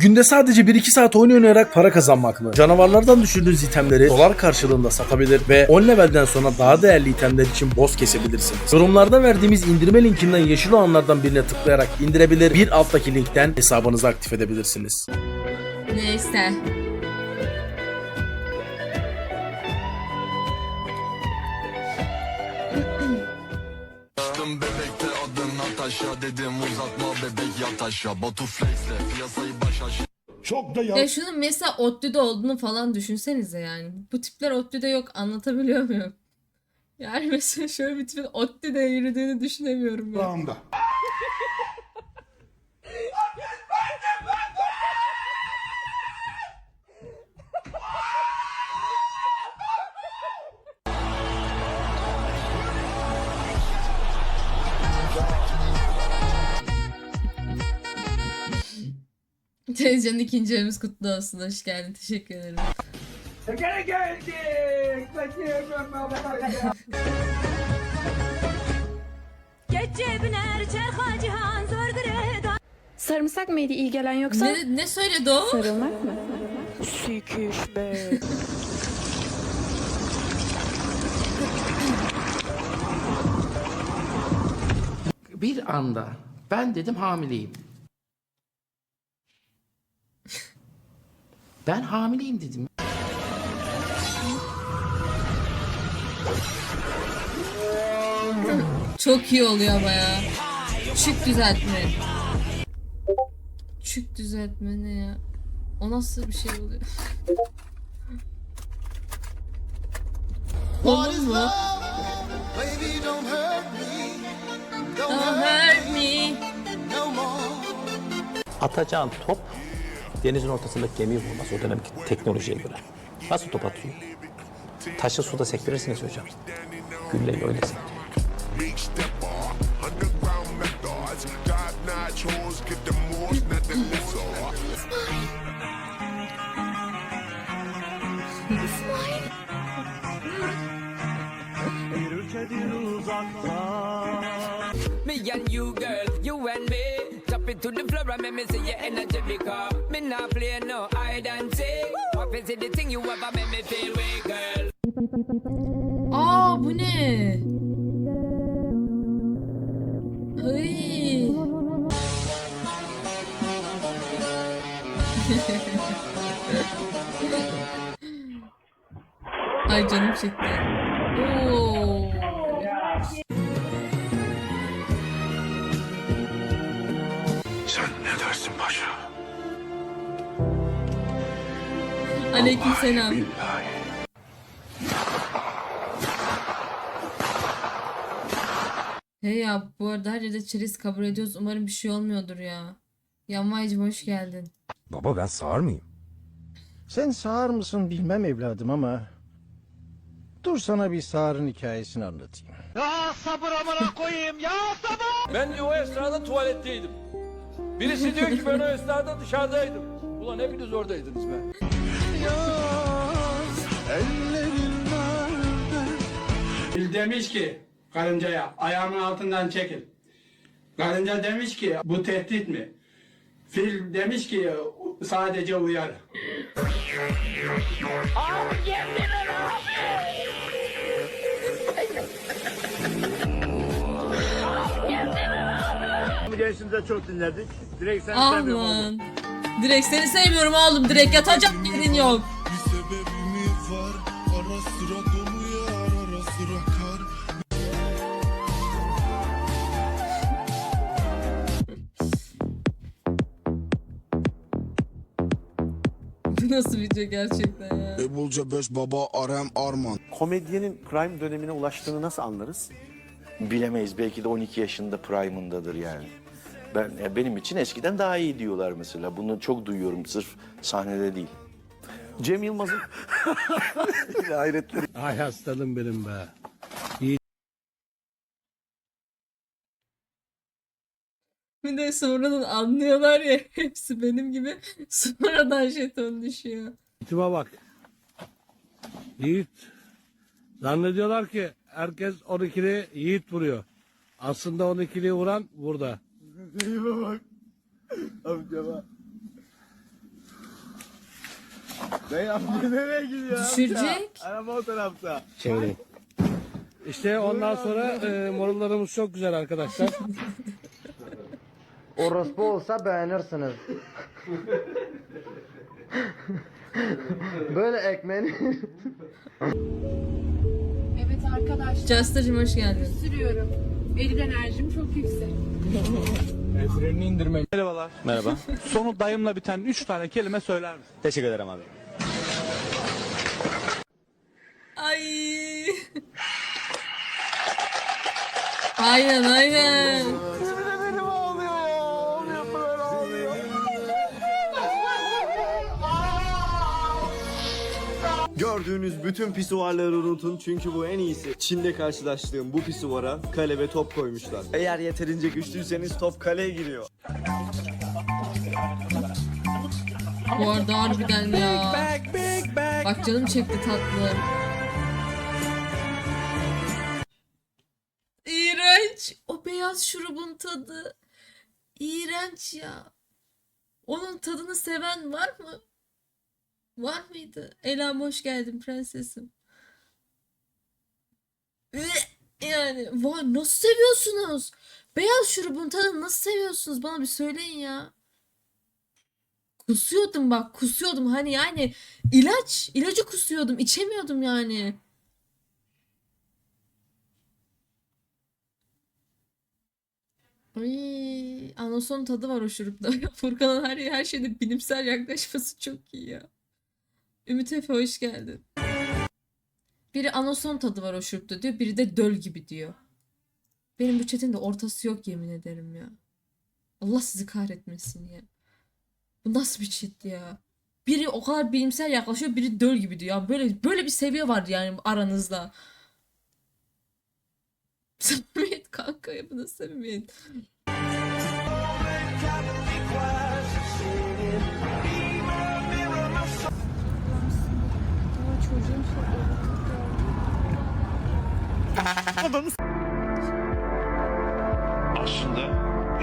Günde sadece 1-2 saat oyun oynayarak para kazanmak mı? Canavarlardan düşürdüğünüz itemleri dolar karşılığında satabilir ve 10 levelden sonra daha değerli itemler için boss kesebilirsiniz. Yorumlarda verdiğimiz indirme linkinden yeşil olanlardan birine tıklayarak indirebilir, bir alttaki linkten hesabınızı aktif edebilirsiniz. Neyse. Bebekte Natasha Dedim uzatma bebek yat aşağı Batu flexle piyasayı baş aşağı Çok da Ya şunun mesela ODTÜ'de olduğunu falan düşünsenize yani. Bu tipler ODTÜ'de yok anlatabiliyor muyum? Yani mesela şöyle bir tipin ODTÜ'de yürüdüğünü düşünemiyorum ya. yanında. Teyze'nin ikinci evimiz kutlu olsun. Hoş geldin. Teşekkür ederim. Gene geldik. Gece biner çerha cihan zor greda Sarımsak mıydı iyi gelen yoksa? Ne, ne söyledi o? Sarılmak mı? Sikiş be Bir anda ben dedim hamileyim. Ben hamileyim dedim. Çok iyi oluyor baya. Çük düzeltme. Çük düzeltme ne ya? O nasıl bir şey oluyor? Olur mu? Don't hurt me. Atacağın top denizin ortasındaki gemiyi vurmaz o dönemki teknolojiye göre. Nasıl top atıyor? Taşı suda sektirirsiniz hocam. Gülleyi öyle sektiriyor. Floor and make me see your energy because Me not play no hide and seek What is the thing you ever make me feel way girl Aa bu ne? Ay canım çekti. Aleykümselam. Hey ya bu arada her yerde çerez kabul ediyoruz. Umarım bir şey olmuyordur ya. Yanmaycım hoş geldin. Baba ben sağır mıyım? Sen sağır mısın bilmem evladım ama... Dur sana bir sağırın hikayesini anlatayım. Ben diyor o esnada tuvaletteydim Birisi diyor ki ben o esnada dışarıdaydım Ulan hepiniz oradaydınız be Fil demiş ki karıncaya ayağımın altından çekil. Karınca demiş ki bu tehdit mi? Fil demiş ki sadece uyar. Aman. Direkt seni sevmiyorum oğlum. Direkt yatacak yerin yok. Bir sebebimiz var Ara sıra dolu yağar ara sıra kar Bu nasıl video gerçekten ya? Ebulca beş baba Arem Arman Komedyenin prime dönemine ulaştığını nasıl anlarız? Bilemeyiz. Belki de 12 yaşında prime'ındadır yani. Ben e, benim için eskiden daha iyi diyorlar mesela. Bunu çok duyuyorum sırf sahnede değil. Cem Yılmaz'ın hayretleri. Ay aslanım benim be. Bir de sonradan anlıyorlar ya hepsi benim gibi sonradan jeton düşüyor. Tipe bak. Yiğit. Zannediyorlar ki herkes 12'li Yiğit vuruyor. Aslında 12'li vuran burada. Düşürecek. Çevireyim. İşte ondan sonra e, morullarımız çok güzel arkadaşlar. Orospu olsa beğenirsiniz. Böyle ekmeğini... Evet arkadaşlar Caster'cım hoş geldin. sürüyorum. Eril enerjim çok yüksek. Merhaba. Sonu dayımla biten 3 tane kelime söyler misin? Teşekkür ederim abi. Ay. Aynen aynen. Gördüğünüz bütün pisuvarları unutun çünkü bu en iyisi. Çin'de karşılaştığım bu pisuvara kale ve top koymuşlar. Eğer yeterince güçlüyseniz top kaleye giriyor. Bu arada harbiden ya. Bak canım çekti tatlı. İğrenç. O beyaz şurubun tadı. İğrenç ya. Onun tadını seven var mı? Var mıydı? Elam hoş geldin prensesim. Yani vay nasıl seviyorsunuz? Beyaz şurubun tadını nasıl seviyorsunuz? Bana bir söyleyin ya. Kusuyordum bak kusuyordum hani yani ilaç ilacı kusuyordum içemiyordum yani. Ay, anason tadı var o şurupta. Furkan'ın her her şeyde bilimsel yaklaşması çok iyi ya. Ümit Efe hoş geldin. Biri anason tadı var o şurupta diyor. Biri de döl gibi diyor. Benim bu chatin de ortası yok yemin ederim ya. Allah sizi kahretmesin ya. Bu nasıl bir chat ya? Biri o kadar bilimsel yaklaşıyor, biri döl gibi diyor. Ya Böyle böyle bir seviye var yani aranızda. Samimiyet kanka ya bu nasıl samimiyet? Aslında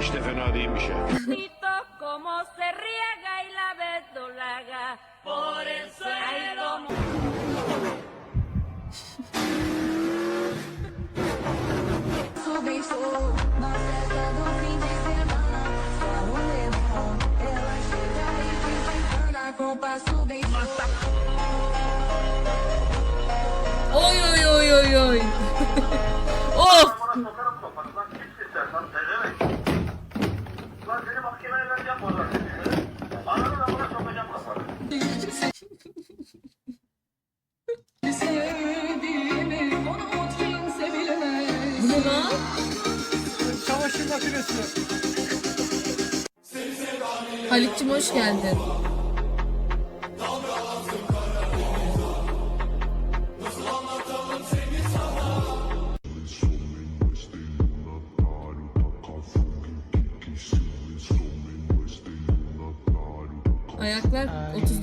hiç de fena değilmiş ya. como Oy oy oy oy oy. of! Bu ne lan? Çamaşır makinesi. Halik'cim hoş geldin.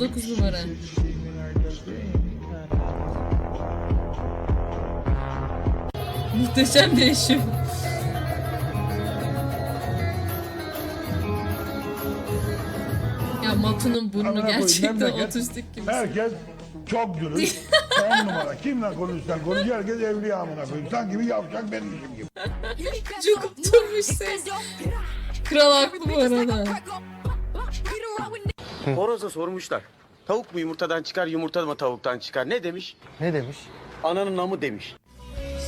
39 numara. Muhteşem değişim. Ya Matu'nun burnu gerçekten otistik gibi. Herkes çok dürüst. On numara. Kimle konuşsan konuş herkes evliya amına koyayım. Sanki bir yavşak benmişim gibi. Çok oturmuş ses. Kral haklı bu arada. Horoza sormuşlar. Tavuk mu yumurtadan çıkar, yumurta mı tavuktan çıkar? Ne demiş? Ne demiş? Ananın namı demiş.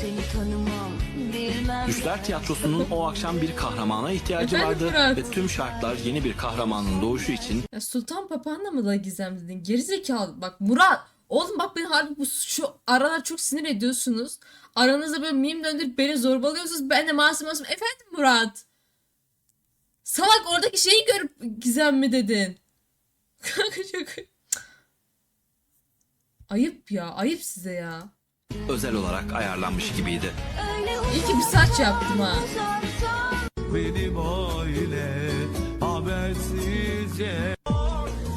Seni tanımam, bilmem. Düşler Tiyatrosu'nun o akşam bir kahramana ihtiyacı Efendim vardı Murat? ve tüm şartlar yeni bir kahramanın doğuşu için Ya Sultan Papağan'la mı da gizem dedin? Gerizekalı. Bak Murat. Oğlum bak beni harbi bu şu aralar çok sinir ediyorsunuz. Aranızda böyle meme döndürüp beni zorbalıyorsunuz. Ben de masum masum. Efendim Murat. Salak oradaki şeyi görüp gizem mi dedin? Kanka çok... Ayıp ya. Ayıp size ya. özel olarak ayarlanmış gibiydi. İyi ki bir saç yaptım ha. Beni böyle habersizce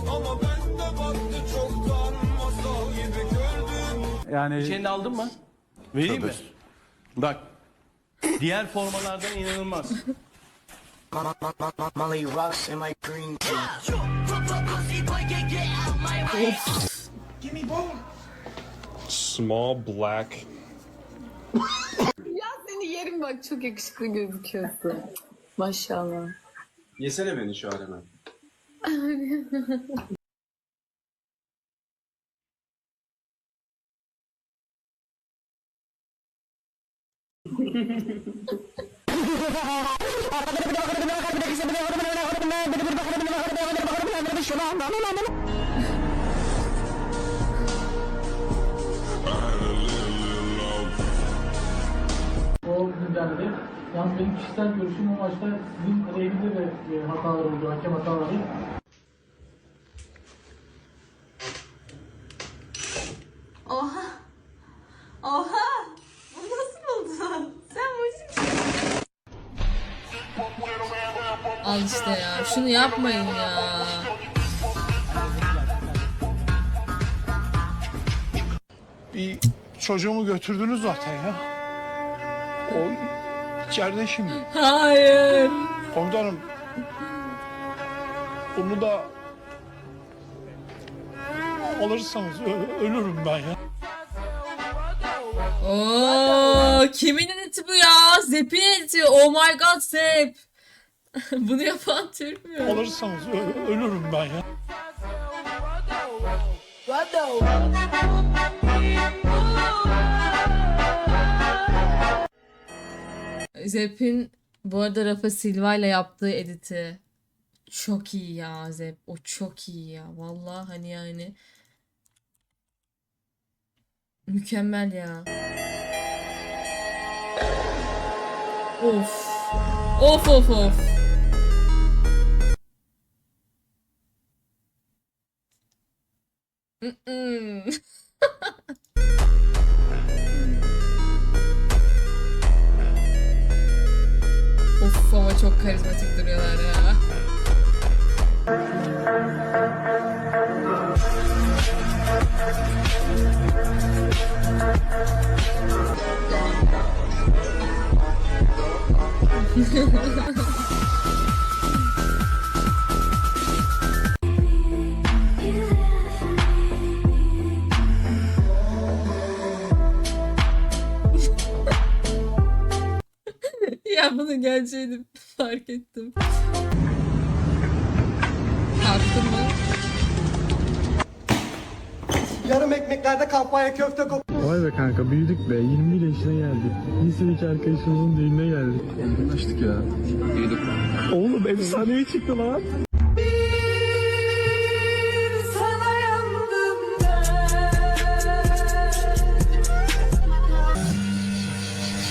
Ama ben de baktı çoktan masal gibi gördüm Yani Şeyini aldın mı? vereyim mi? Bak. Diğer formalardan inanılmaz. Of. Small black Ya seni yerim bak çok yakışıklı gözüküyorsun. Maşallah. Yesene beni şu an hemen. O güzeldi. Yalnız benim kişisel görüşüm o maçta sizin aleyhinize de e, hatalar oldu, hakem hataları. Oha. Oha. Bu nasıl oldu? Sen bu Al işte ya. Şunu yapmayın ya. Bir çocuğumu götürdünüz zaten ya. O içeride şimdi. Hayır. Komutanım. Onu da alırsanız ölürüm ben ya. Oo, kimin editi bu ya? Zepp'in editi. Oh my god Zepp. Bunu yapan Türk mü? Alırsanız ölürüm ben ya. Zepp'in bu arada Rafa Silva ile yaptığı editi çok iyi ya Zepp. O çok iyi ya. Vallahi hani yani mükemmel ya. Of. Of of of. Mm-mm. Çok karizmatik duruyorlar ya. ya bunun geleceğini fark ettim. Kalktın mı? Yarım ekmeklerde kampanya köfte kop. Vay be kanka büyüdük be 21 yaşına geldik. Lisedeki arkadaşımızın düğününe geldik. Olgunlaştık ya. Büyüdük. Oğlum efsanevi çıktı lan.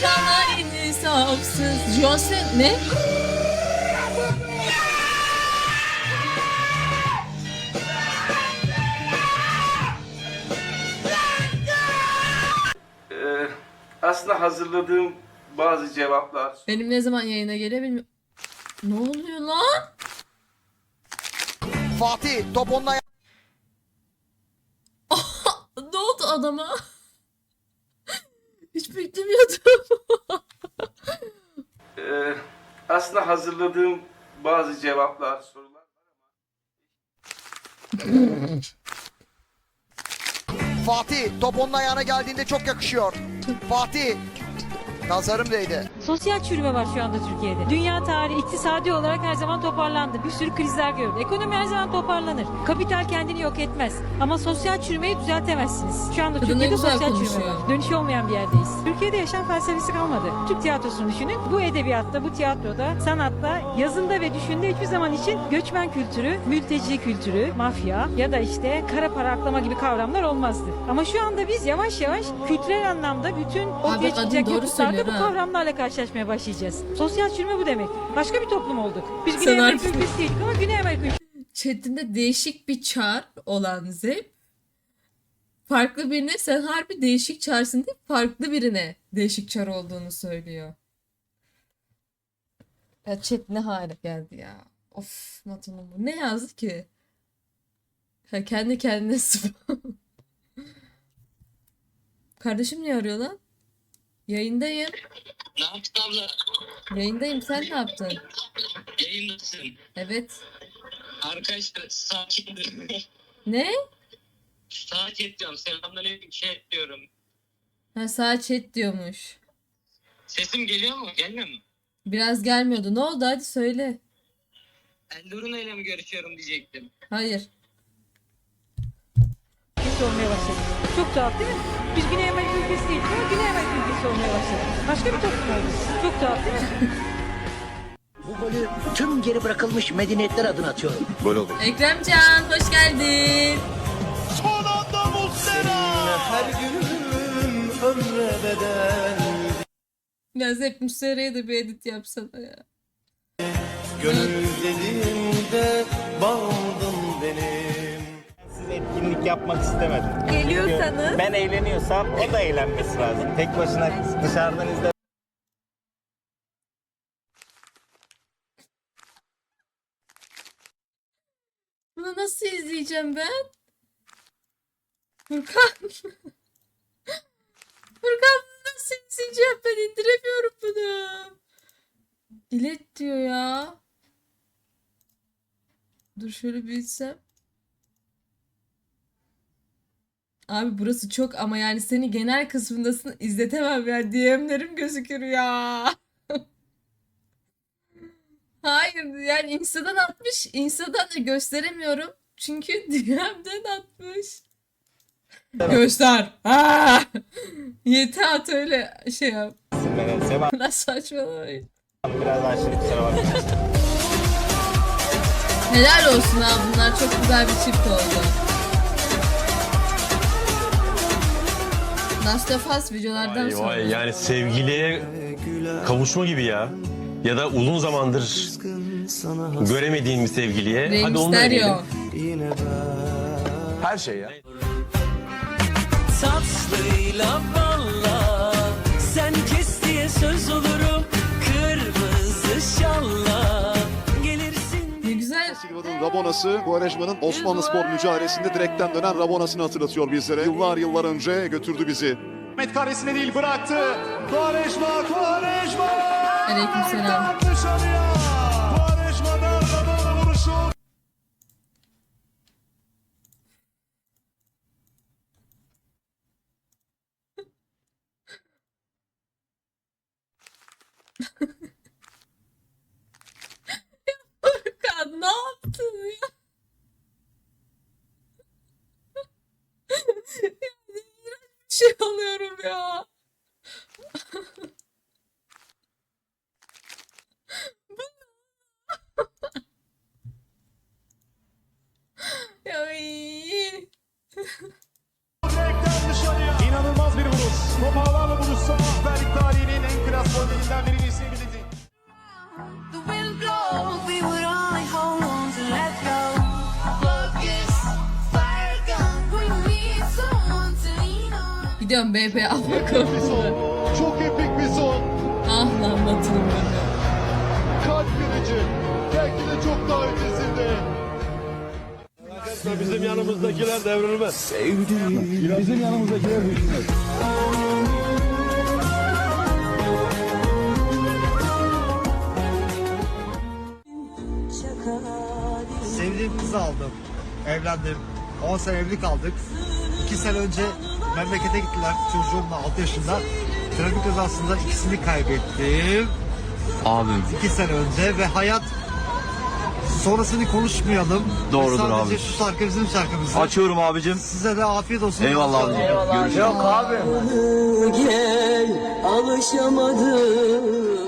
Sana insafsız. Johnson ne? Aslında hazırladığım bazı cevaplar Benim ne zaman yayına gelebilmiyorum. Ne oluyor lan? Fatih top onunla Ne oldu adama? Hiç beklemiyordum. Ee, aslında hazırladığım bazı cevaplar, sorular Fatih top onun ayağına geldiğinde çok yakışıyor. Fatih nazarım değdi. Sosyal çürüme var şu anda Türkiye'de. Dünya tarihi iktisadi olarak her zaman toparlandı. Bir sürü krizler gördü. Ekonomi her zaman toparlanır. Kapital kendini yok etmez. Ama sosyal çürümeyi düzeltemezsiniz. Şu anda Kadın Türkiye'de sosyal çürüme var. Dönüşü olmayan bir yerdeyiz. Türkiye'de yaşam felsefesi kalmadı. Türk tiyatrosunu düşünün. Bu edebiyatta, bu tiyatroda, sanatta, yazında ve düşünde hiçbir zaman için göçmen kültürü, mülteci kültürü, mafya ya da işte kara para aklama gibi kavramlar olmazdı. Ama şu anda biz yavaş yavaş kültürel anlamda bütün ortaya çıkacak yapıtlarda bu kavramlarla karşılaşmaya başlayacağız. Sosyal çürüme bu demek. Başka bir toplum olduk. Biz Güney Amerika ülkesi değildik ama Güney Amerika Chat'inde değişik bir çar olan Zepp farklı birine sen harbi değişik çarsın deyip farklı birine değişik çar olduğunu söylüyor. Ya chat ne hale geldi ya. Of Maton'un bu. Ne yazdı ki? Ha, kendi kendine spam. Kardeşim niye arıyor lan? Yayındayım. Ne yaptın abla? Yayındayım. Sen ne yaptın? Yayındasın. Evet. Arkadaşlar sakin. Ne? Saat diyorum. Selamünaleyküm chat diyorum. Ha sağ chat diyormuş. Sesim geliyor mu? Gelmiyor mu? Biraz gelmiyordu. Ne oldu hadi söyle. Eldoruna ile mi görüşüyorum diyecektim. Hayır. olmaya başladı. Çok tuhaf değil mi? Biz Güney ülkesi ama Güney Amerika ülkesi olmaya başladık. Başka bir toplum olduk. Çok tuhaf değil mi? Bu golü tüm geri bırakılmış medeniyetler adına atıyorum. Gol oldu. Ekremcan hoş geldin. Son anda Muslera. Her gün ömre bedel. Biraz hep Müstera'ya da bir edit yapsana ya. Gönül dediğimde bağladın benim. Etkinlik yapmak istemedim. Geliyorsanız. Ben eğleniyorsam o da eğlenmesi lazım. Tek başına dışarıdan izle. Bunu nasıl izleyeceğim ben? Furkan. Furkan bunu nasıl izleyeceğim ben indiremiyorum bunu. İlet diyor ya. Dur şöyle büyütsem. Abi burası çok ama yani seni genel kısmındasın izletemem ya DM'lerim gözükür ya. Hayır yani Insta'dan atmış. Insta'dan da gösteremiyorum. Çünkü DM'den atmış. Göster. Aa! Yeter at öyle şey yap. Seba Lan saçmalamayın. biraz aşırı kusura. Helal olsun ha bunlar çok güzel bir çift oldu. Last of Us videolardan sonra. yani sevgiliye kavuşma gibi ya. Ya da uzun zamandır göremediğin bir sevgiliye. Rey Hadi onu da Mysterio. deneyelim. Her şey ya. Tatlıyla valla Sen kes diye söz olurum Silva'nın Rabonası, Quaresma'nın Osmanlı Spor mücadelesinde direkten dönen Rabonası'nı hatırlatıyor bizlere. Yıllar yıllar önce götürdü bizi. Met karesine değil bıraktı. Quaresma, Quaresma! Aleykümselam. Dışarıya! Gidiyorum BB alma konusuna. Çok epik bir son. Ah lan Batı'nın bunu. Kalp kırıcı. Belki de çok daha ötesinde. Bizim yanımızdakiler devrilmez. Bizim yanımızdakiler düşünmez. Sevdiğim kızı aldım. Evlendim. 10 sene evli kaldık. 2 sene önce memlekete gittiler çocuğumla 6 yaşında. Trafik kazasında ikisini kaybettim. Abim. 2 sene önce ve hayat sonrasını konuşmayalım. Doğrudur Sadece abi. şu şarkı bizim şarkımız. Açıyorum abicim. Size de afiyet olsun. Eyvallah abicim. Görüşürüz. Yok abi. Gel alışamadım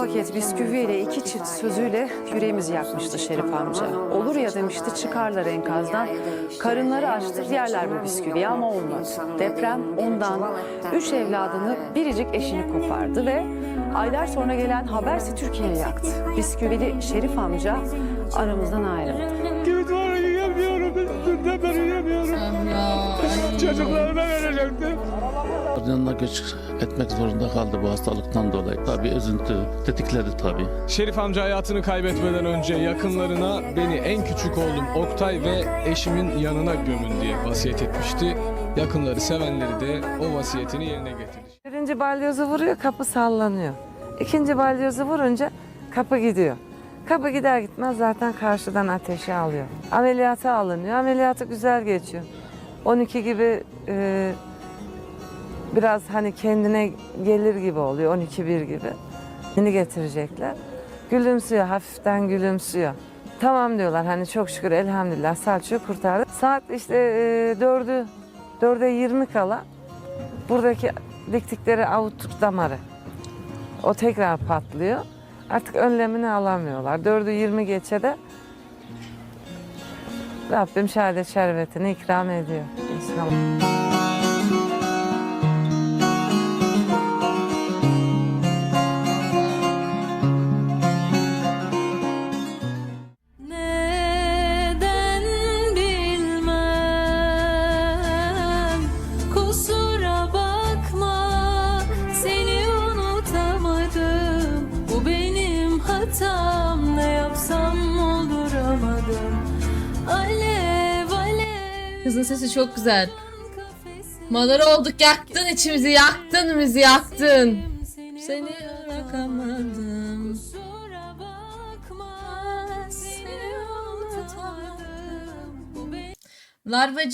paket bisküviyle iki çift sözüyle yüreğimizi yakmıştı Şerif amca. Olur ya demişti çıkarlar enkazdan. Karınları açtır yerler bu bisküviyi ama olmadı. Deprem ondan üç evladını biricik eşini kopardı ve aylar sonra gelen haberse Türkiye'yi yaktı. Bisküvili Şerif amca aramızdan ayrıldı. Var yiyemiyorum. Üstünde ben yiyemiyorum. Çocuklarıma verecektim. Yanına göç etmek zorunda kaldı bu hastalıktan dolayı. Tabii üzüntü tetikledi tabii. Şerif amca hayatını kaybetmeden önce yakınlarına beni en küçük oğlum Oktay ve eşimin yanına gömün diye vasiyet etmişti. Yakınları, sevenleri de o vasiyetini yerine getirdi. Birinci balyozu vuruyor, kapı sallanıyor. İkinci balyozu vurunca kapı gidiyor. Kapı gider gitmez zaten karşıdan ateşi alıyor. Ameliyata alınıyor. Ameliyatı güzel geçiyor. 12 gibi e, biraz hani kendine gelir gibi oluyor. 12-1 gibi. Yeni getirecekler. Gülümsüyor, hafiften gülümsüyor. Tamam diyorlar hani çok şükür elhamdülillah Selçuk'u kurtardı. Saat işte e, 4'ü, 4'e 20 kala buradaki diktikleri avutuk damarı. O tekrar patlıyor. Artık önlemini alamıyorlar. 4'ü 20 geçe de Rabbim şehadet şerbetini ikram ediyor. İnşallah. Güzel. Madara olduk yaktın içimizi yaktın bizi yaktın. Seni bırakamadım. Larvacı